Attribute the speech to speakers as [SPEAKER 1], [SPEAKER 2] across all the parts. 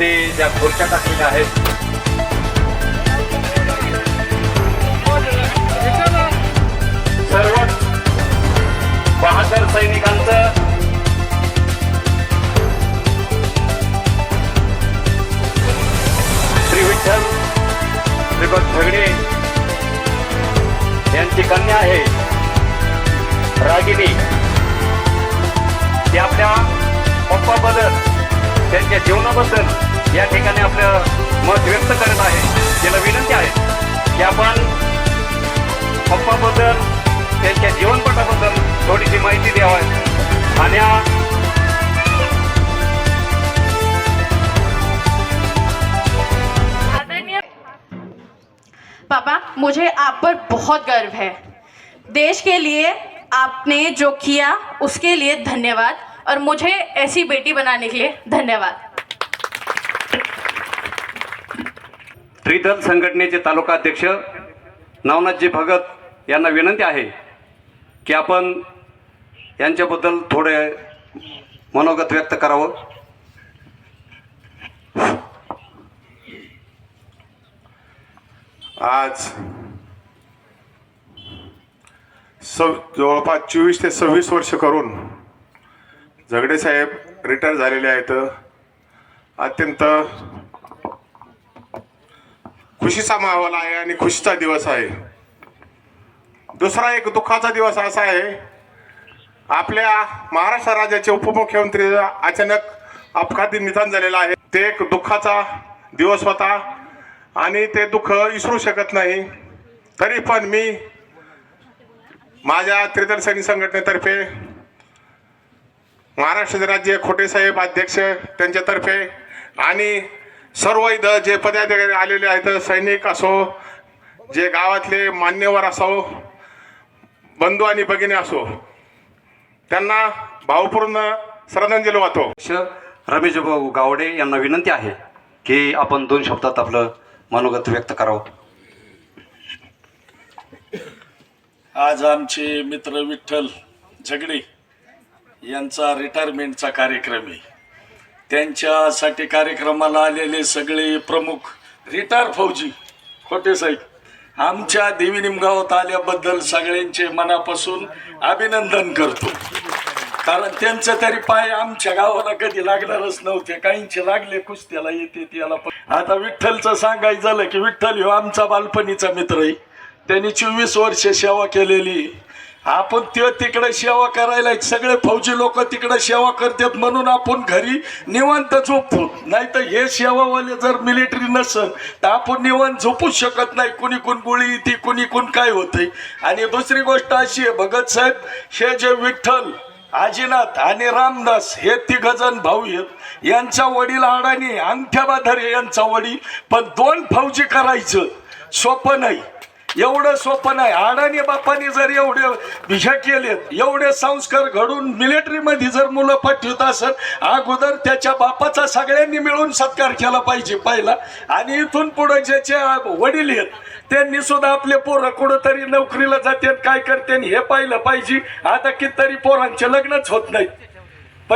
[SPEAKER 1] मध्ये ज्या खुर्च्या टाकलेल्या आहेत. सर्व बहादर सैनिकांचं श्री विठ्ठल श्रीपद झगडे यांची कन्या आहे. रागिनी. ते आपल्या पप्पाबद्दल त्यांच्या जीवनाबद्दल मत व्यक्त करत आहे. तिला विनंती आहे की आपण
[SPEAKER 2] पापा मुझे आप पर बहुत गर्व है। देश के लिए आपने जो किया, उसके लिए धन्यवाद। और मुझे ऐसी बेटी बनाने के लिए धन्यवाद।
[SPEAKER 1] त्रिदल संघटनेचे तालुका अध्यक्ष नवनाथजी भगत यांना विनंती आहे की आपण यांच्याबद्दल थोडे मनोगत व्यक्त करावं.
[SPEAKER 3] आज सव जवळपास चोवीस ते सव्वीस वर्ष करून झगडे साहेब रिटायर झालेले आहेत. अत्यंत खुशीचा माहोल आहे आणि खुशीचा दिवस आहे. दुसरा एक दुःखाचा दिवस असा आहे. आपल्या महाराष्ट्र राज्याचे उपमुख्यमंत्री अचानक अपघाती निधन झालेलं आहे. ते एक दुःखाचा दिवस होता आणि ते दुःख विसरू शकत नाही. तरी पण मी माझ्या त्रिदल सैनिक संघटनेतर्फे महाराष्ट्र राज्य खोटेसाहेब अध्यक्ष त्यांच्यातर्फे आणि सर्व इथं जे पदाधिकारी आलेले आहेत सैनिक असो जे गावातले मान्यवर असो बंधू आणि भगिनी असो त्यांना भावपूर्ण श्रद्धांजली वाहतो.
[SPEAKER 1] रमेश भाऊ गावडे यांना विनंती आहे की आपण दोन शब्दात आपलं मनोगत व्यक्त करावं.
[SPEAKER 4] आज आमचे मित्र विठ्ठल झगडे यांचा रिटायरमेंटचा कार्यक्रम आहे. त्यांच्यासाठी कार्यक्रमाला आलेले सगळे प्रमुख रिटायर फौजी. खोटे साहेब. आमच्या देवी निमगावात आल्याबद्दल सगळ्यांचे मनापासून अभिनंदन करतो. कारण त्यांचं तरी पाय आमच्या गावाला कधी लागणारच नव्हते. काहींचे लागले कुस्त्याला येते त्याला पण. आता विठ्ठलचं सांगायचं झालं की विठ्ठल ह्यो आमचा बालपणीचा मित्र आहे. त्यांनी चोवीस वर्ष सेवा केलेली. आपण ते तिकडे सेवा करायला सगळे फौजी लोक तिकडे सेवा करतात म्हणून आपण घरी निवांत झोपतो. नाही तर हे सेवावाले जर मिलिटरी नसेल तर आपण निवांत झोपूच शकत नाही. कुणी कोण गोळी येते कुणी कोण काय होते आणि दुसरी गोष्ट अशी आहे भगत साहेब हे जे विठ्ठल आजीनाथ आणि रामदास हे तिघजण भाऊ आहेत. यांचा वडील अडाणी अंगठ्या बाधारे यांचा वडील. पण दोन फौजी करायचं सोपं नाही. एवढं सोपं नाही. अडाणी बापाने जर एवढे हे केलेत एवढे संस्कार घडून मिलिटरीमध्ये जर मुलं पाठवत असत अगोदर त्याच्या बापाचा सगळ्यांनी मिळून सत्कार केला पाहिजे पहिला. आणि इथून पुढे ज्याचे वडील आहेत त्यांनी सुद्धा आपले पोरं कुठंतरी नोकरीला जाते काय करते हे पाहिलं पाहिजे. आता कितीतरी पोरांचे लग्नच होत नाहीत.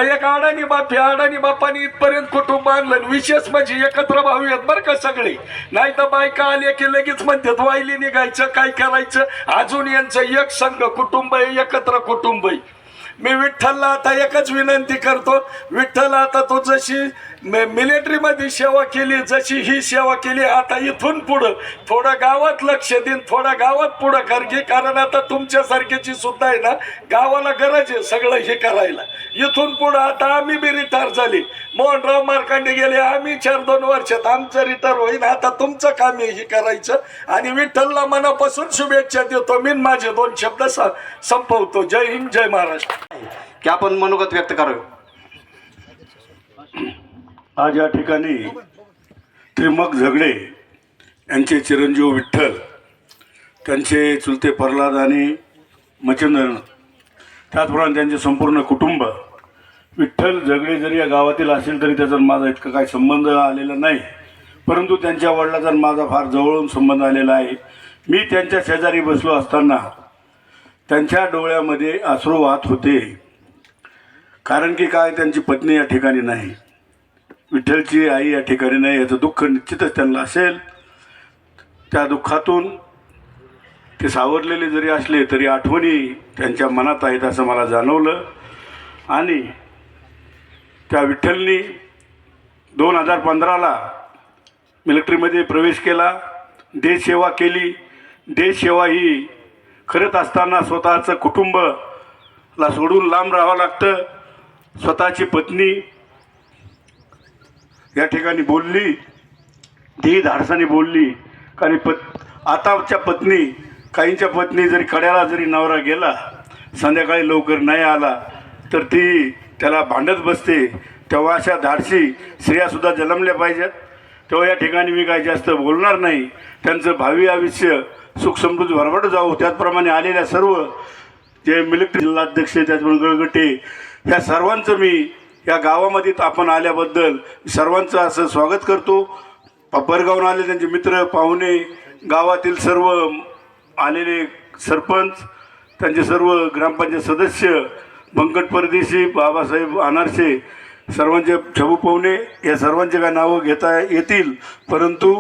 [SPEAKER 4] एक अडाणी बापी अडाणी बापानी इथपर्यंत कुटुंब आणलं आणि विशेष म्हणजे एकत्र भाऊ आहेत बरं का सगळे. नाही तर बायका आले की लगेच म्हणतात वायली निघायचं काय करायचं? अजून यांचं एक संघ कुटुंब आहे एकत्र कुटुंब आहे. मी विठ्ठलला आता एकच विनंती करतो. विठ्ठल आता तू जशी मिलिटरीमध्ये सेवा केली जशी ही सेवा केली आता इथून पुढं थोडं गावात लक्ष देईन थोडं गावात पुढं कर घे. कारण आता तुमच्यासारख्याची सुद्धा आहे ना गावाला गरज आहे सगळं हे करायला. इथून पुढं आता आम्ही बी रिटायर झाली. मोहनराव मार्कांडे गेले आम्ही चार दोन वर्षात आमचं रिटायर होईल आता तुमचं काम आहे हे करायचं. आणि विठ्ठलला मनापासून शुभेच्छा देतो. मी माझे दोन शब्द स- संपवतो. जय हिंद जय महाराष्ट्र.
[SPEAKER 1] की आपण मनोगत व्यक्त करावं
[SPEAKER 5] आज या ठिकाणी त्रिमक झगडे यांचे चिरंजीव विठ्ठल त्यांचे चुलते प्रल्हाद आणि मच्छिंद्र त्याचप्रमाणे त्यांचे संपूर्ण कुटुंब विठ्ठल झगडे जरी या गावातील असेल तरी त्याचा माझा इतका काही संबंध आलेला नाही. परंतु त्यांच्या वडिलाचा माझा फार जवळून संबंध आलेला आहे. मी त्यांच्या शेजारी बसलो असताना त्यांच्या डोळ्यामध्ये आसरू वाहत होते. कारण की काय त्यांची पत्नी या ठिकाणी नाही. विठ्ठलची आई या ठिकाणी नाही याचं दुःख निश्चितच त्यांना असेल. त्या दुःखातून ते सावरलेले जरी असले तरी आठवणी त्यांच्या मनात आहेत असं मला जाणवलं. आणि त्या विठ्ठलनी दोन हजार पंधराला मिलिटरीमध्ये प्रवेश केला. देशसेवा केली. देशसेवा ही करत असताना स्वतःचं कुटुंबला सोडून लांब राहावं लागतं. स्वतःची पत्नी या ठिकाणी बोलली. ती धाडसाने बोलली. कारण पत आताच्या पत्नी काहींच्या पत्नी जरी कड्याला जरी नवरा गेला संध्याकाळी लवकर नाही आला तर ती त्याला भांडत बसते तेव्हा अशा धाडसी स्त्रियासुद्धा जन्मल्या पाहिजेत. तेव्हा या ठिकाणी मी काही जास्त बोलणार नाही. त्यांचं भावी आयुष्य सुख समृद्धी भरभट जाऊ त्याचप्रमाणे आलेल्या सर्व जे मिलिटरी जिल्हाध्यक्ष त्याचप्रमाणे गळगटे ह्या सर्वांचं मी या गावामध्ये आपण आल्याबद्दल सर्वांचं असं स्वागत करतो. परगावून आले त्यांचे मित्र पाहुणे गावातील सर्व आलेले सरपंच त्यांचे सर्व ग्रामपंचायत सदस्य बंकट परदेशी बाबासाहेब अनारसे सर्वांचे छबू पाहुणे या सर्वांचे काय नावं घेता येतील? परंतु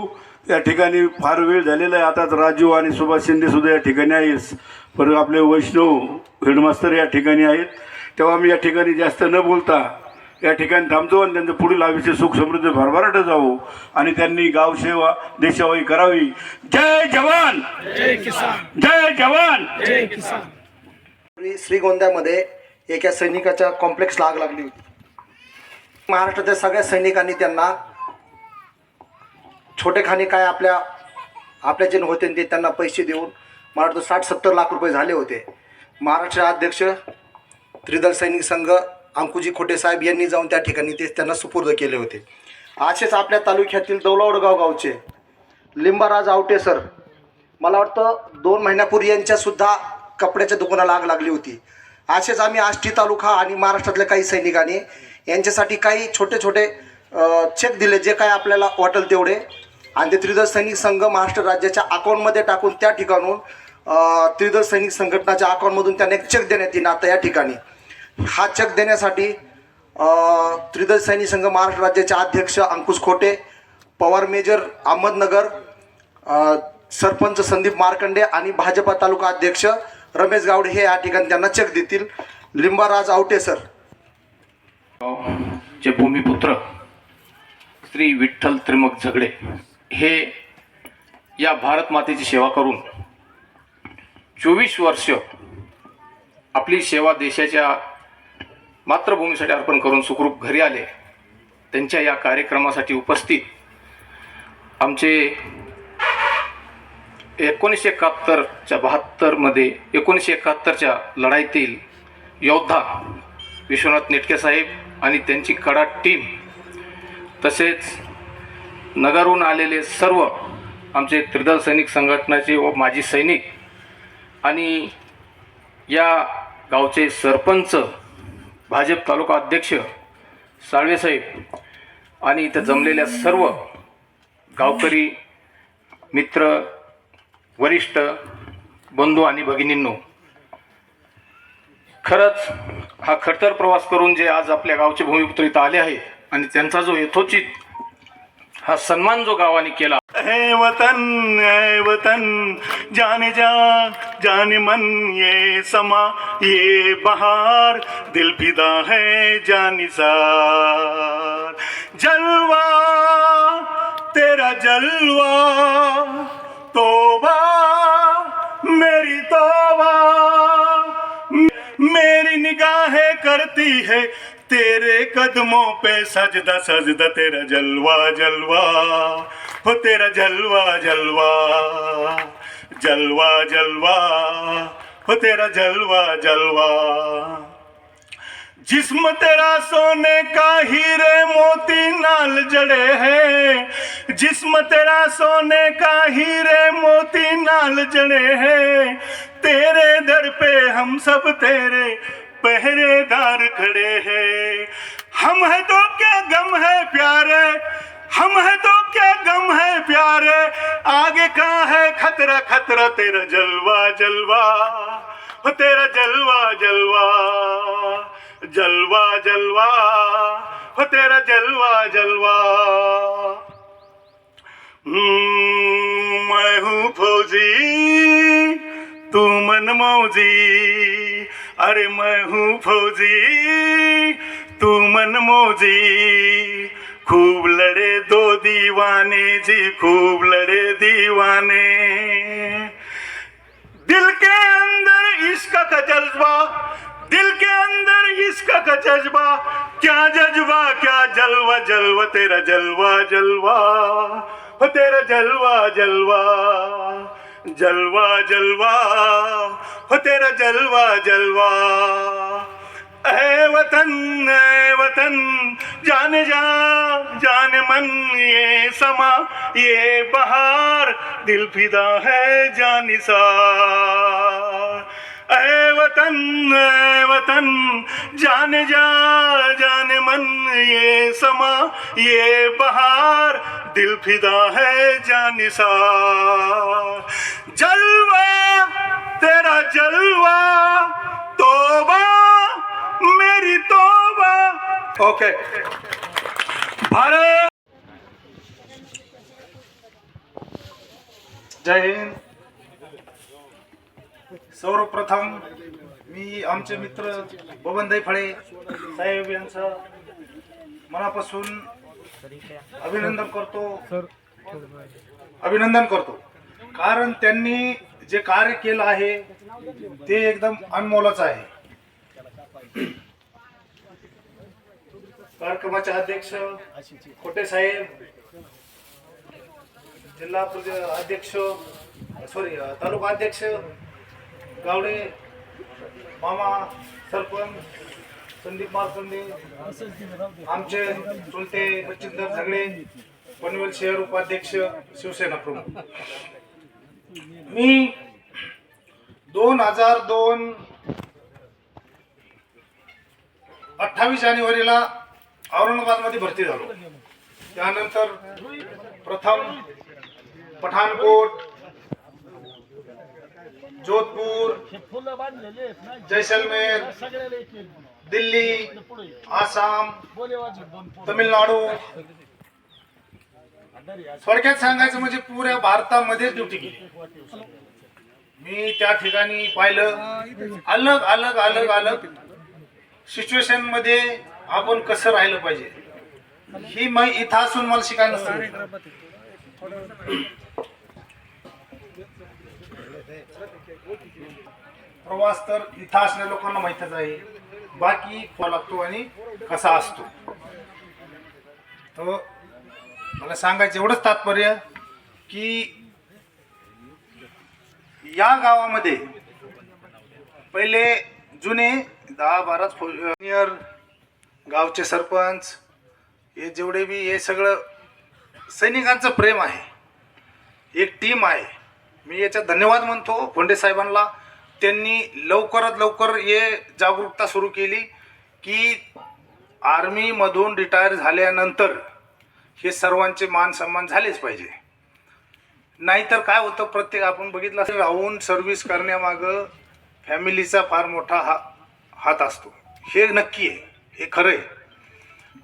[SPEAKER 5] या ठिकाणी फार वेळ झालेला आहे. आताच राजू आणि सुभाष शिंदे सुद्धा या ठिकाणी आहेस परत आपले वैष्णव हेडमास्तर या ठिकाणी आहेत. तेव्हा मी या ठिकाणी जास्त न बोलता या ठिकाणी थांबतो आणि त्यांचं पुढील आयुष्य सुख समृद्धी भरभराट जावो. आणि त्यांनी गावसेवा देशसेवा ही करावी. जय जवान! जय जवान!
[SPEAKER 6] पूर्वी श्रीगोंद्यामध्ये एका सैनिकाच्या कॉम्प्लेक्सला आग लागली होती. महाराष्ट्राच्या सगळ्या सैनिकांनी त्यांना छोटेखानी काय आपल्या आपल्या जे होते ते त्यांना पैसे देऊन मला वाटतं साठ सत्तर लाख रुपये झाले होते. महाराष्ट्र अध्यक्ष त्रिदल सैनिक संघ अंकुजी खोटे साहेब यांनी जाऊन त्या ठिकाणी ते त्यांना सुपूर्द केले होते. असेच आपल्या तालुक्यातील दौलावडगाव गावचे लिंबाराज आवटे सर मला वाटतं दोन महिन्यापूर्वी यांच्यासुद्धा कपड्याच्या दुकानाला आग लागली होती. असेच आम्ही आष्टी तालुका आणि महाराष्ट्रातल्या काही सैनिकांनी यांच्यासाठी काही छोटे छोटे चेक दिले जे काय आपल्याला वाटेल तेवढे. आणि ते त्रिदल सैनिक संघ महाराष्ट्र राज्याच्या अकाउंटमध्ये टाकून त्या ठिकाणून त्रिदल सैनिक संघटनाच्या अकाउंटमधून त्यांना एक चेक देण्यात येईल आता या ठिकाणी. हा चेक देण्यासाठी त्रिदल सैनिक संघ महाराष्ट्र राज्याचे अध्यक्ष अंकुश खोटे पवार मेजर अहमदनगर सरपंच संदीप मार्कंडे आणि भाजपा तालुका अध्यक्ष रमेश गावडे हे या ठिकाणी त्यांना चेक देतील. लिंबाराज आवटे सर
[SPEAKER 7] चे भूमिपुत्र श्री विठ्ठल त्रिमक झगडे हे या भारत मातेची सेवा करून चोवीस वर्ष आपली सेवा देशाच्या मातृभूमीसाठी अर्पण करून सुखरूप घरी आले. त्यांच्या या कार्यक्रमासाठी उपस्थित आमचे एकोणीसशे एकाहत्तरच्या बहात्तरमध्ये एकोणीसशे एकाहत्तरच्या लढाईतील योद्धा विश्वनाथ नेटके साहेब आणि त्यांची कडा टीम तसेच नगरहून आलेले सर्व आमचे त्रिदल सैनिक संघटनाचे व माजी सैनिक आणि या गावचे सरपंच भाजप तालुका अध्यक्ष साळवेसाहेब आणि इथं जमलेल्या सर्व गावकरी मित्र वरिष्ठ बंधू आणि भगिनींनो खरंच हा खडतर प्रवास करून जे आज आपल्या गावचे भूमिपुत्र इथं आले आहेत आणि त्यांचा जो यथोचित हा सन्मान जो गावाने केला.
[SPEAKER 5] हे वतन हे वतन जाने जा जाने मन ये समा ये बहार दिल फिदा है जानिसार जलवा तेरा जलवा तोबा, मेरी तोबा। मेरी निगाहें करती है तेरे कदमों पे सजदा सजदा, तेरा जलवा जलवा। हो तेरा जलवा जलवा। जलवा जलवा। हो तेरा जलवा जलवा। जिस्म तेरा सोने का हीरे मोती नाल जड़े हैं। जिस्म तेरा सोने का हीरे मोती नाल जड़े हैं। तेरे दर पे हम सब तेरे पहरेदार खड़े हैं। हम है तो क्या गम है प्यारे? हम है तो क्या गम है प्यारे? आगे का है खतरा खतरा तेरा जलवा जलवा। तेरा जलवा जलवा। जलवा जलवा हो तेरा जलवा जलवा। हम्म, मैं हूँ फौजी तू मन मौजी। अरे मैं हूँ फौजी तू मन मौजी। खूब लड़े दो दीवाने जी खूब लड़े दीवाने। दिल के अंदर इश्क का जज्बा दिल के अंदर इसका का जज्बा, क्या जज्बा, क्या जलवा जलवा, तेरा जलवा जलवा तेरा जलवा जलवा जलवा जलवा हो तेरा जलवा जलवा। ऐ वतन ऐ वतन, जान जा, जान मन, ये समा, ये बहार, दिल फिदा है जानिसा वतन, ऐ वतन, जान जा जान मन, ये समा, ये बहार, दिल फिदा है जानिसा जलवा, तेरा जलवा, तोबा, मेरी तोबा। ओके। भारत।
[SPEAKER 8] जय हिंद। सर्वप्रथम मी आमचे मित्र बबनदाई फळे साहेब यांचं मनापासून अभिनंदन करतो. अभिनंदन करतो. कारण त्यांनी जे कार्य केलं आहे ते एकदम अनमोलाचं आहे. कार्यक्रमाचे अध्यक्ष खोटे साहेब जिल्हा अध्यक्ष सॉरी तालुका अध्यक्ष गावडे मामा सरपंच संदीप मारकंदे आमचे चुलते बच्चिंदर झगडे पनवेल शहर उपाध्यक्ष शिवसेना प्रमुख. मी दोन हजार दोन अठ्ठावीस जानेवारीला औरंगाबादमध्ये भरती झालो. त्यानंतर प्रथम पठाणकोट जोधपूर जैसलमेर दिल्ली आसाम तमिळनाडू थोडक्यात सांगायचं म्हणजे पुऱ्या भारतामध्येच ड्युटी केली. मी त्या ठिकाणी पाहिलं. अलग अलग अलग अलग सिच्युएशनमध्ये आपण कसं राहिलं पाहिजे? ही मी इथं असून मला शिकायला प्रवास तर इथं असणाऱ्या लोकांना माहीतच आहे. बाकी फॉ लागतो आणि कसा असतो. तर मला सांगायचं एवढंच तात्पर्य की या गावामध्ये पहिले जुने दहा बारा फोनियर गावचे सरपंच हे जेवढे बी हे सगळं सैनिकांचं प्रेम आहे. एक टीम आहे. मी याच्यात धन्यवाद म्हणतो फोंडे साहेबांना. त्यांनी लवकरात लवकर हे जागरूकता सुरू केली की आर्मीमधून रिटायर झाल्यानंतर हे सर्वांचे मान सन्मान झालेच पाहिजे. नाहीतर काय होतं प्रत्येक आपण बघितलं असेल राहून सर्व्हिस करण्यामागं फॅमिलीचा फार मोठा हा हात असतो. हे नक्की आहे. हे खरं आहे.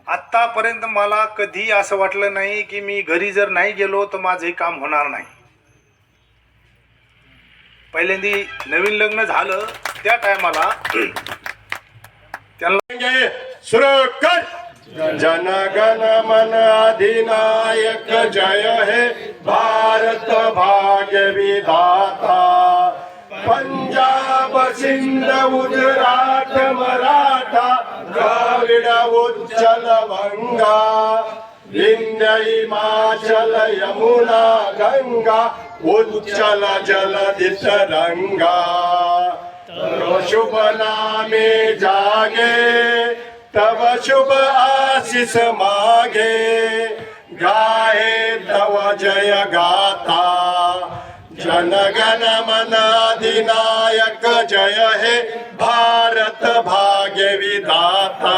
[SPEAKER 8] आत्तापर्यंत मला कधी असं वाटलं नाही की मी घरी जर नाही गेलो तर माझं हे काम होणार नाही. पहिल्यांदी नवीन लग्न झालं त्या टायमाला त्यांना म्हणजे
[SPEAKER 5] सुरकट जनगण मन अधिनायक जय हे भारत भाग्य विधाता पंजाब सिंध गुजरात मराठा द्राविड उज्जल बंगा विंध्य हिमाचल यमुना गंगा उच्चल जलधि तरंगा तव शुभ नामे जागे तव शुभ आशिष मागे। गाहे तव जय गाता जनगण मनाधिनायक जय हे भारत भाग्य विदाता